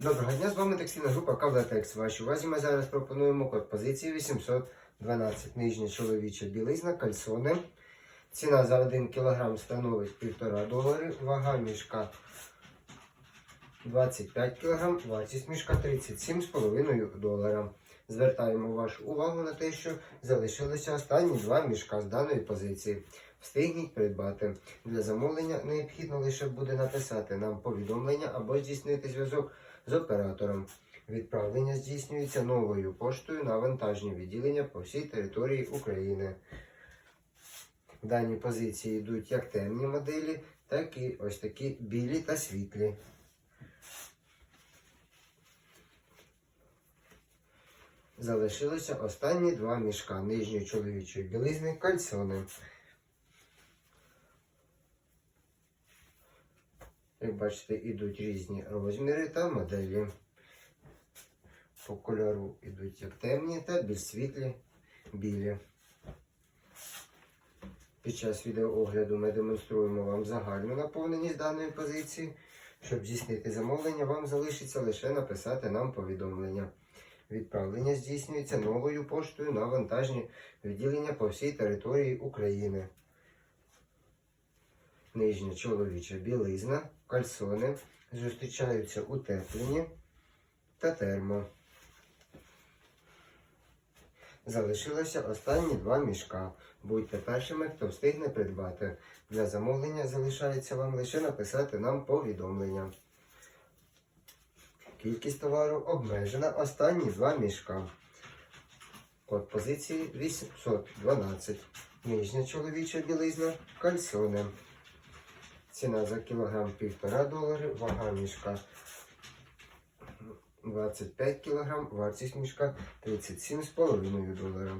Доброго дня, з вами текстильна група Кавлатекс. Вашій увазі ми зараз пропонуємо код позиції 812. Нижня чоловіча білизна, кальсони. Ціна за 1 кг становить 1,5 долари. Вага мішка 25 кг, вартість мішка 37,5 долара. Звертаємо вашу увагу на те, що залишилися останні два мішка з даної позиції. Встигніть придбати. Для замовлення необхідно лише буде написати нам повідомлення або здійснити зв'язок з оператором. Відправлення здійснюється новою поштою на вантажні відділення по всій території України. В даній позиції йдуть як темні моделі, так і ось такі білі та світлі. Залишилося останні два мішка нижньої чоловічої білизни кальсони. Як бачите, йдуть різні розміри та моделі. По кольору йдуть як темні та більш світлі білі. Під час відеоогляду ми демонструємо вам загальну наповненість даної позиції. Щоб здійснити замовлення, вам залишиться лише написати нам повідомлення. Відправлення здійснюється новою поштою на вантажні відділення по всій території України. Нижня чоловіча білизна, кальсони зустрічаються утеплені та термо. Залишилося останні два мішка. Будьте першими, хто встигне придбати. Для замовлення залишається вам лише написати нам повідомлення. Кількість товару обмежена. Останні два мішка. Код позиції 812. Нижня чоловіча білизна, кальсони. Ціна за кілограм 1,5 долари, вага мішка 25 кг, вартість мішка 37,5 долара.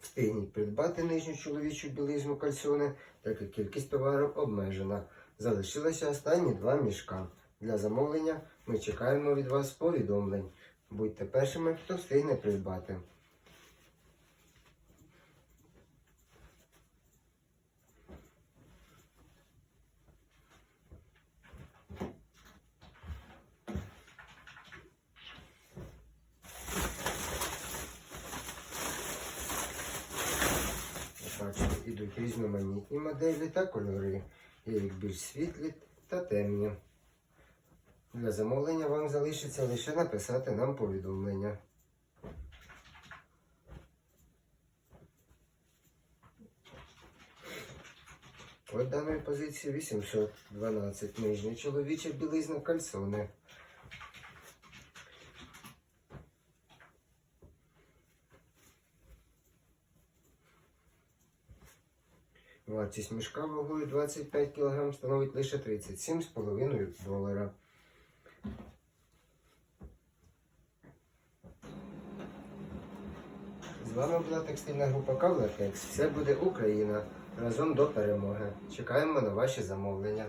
Встигніть придбати нижню чоловічу білизну кальсони, так як кількість товару обмежена. Залишилося останні два мішка. Для замовлення ми чекаємо від вас повідомлень. Будьте першими, хто встигне придбати. Ідуть різноманітні моделі та кольори. Є як більш світлі та темні. Для замовлення вам залишиться лише написати нам повідомлення. От даної позиції 812 нижня чоловіча білизна кальсони. Вартість мішка вагою 25 кг становить лише 37,5 долара. З вами була текстильна група Кавлафекс. Все буде Україна. Разом до перемоги. Чекаємо на ваші замовлення.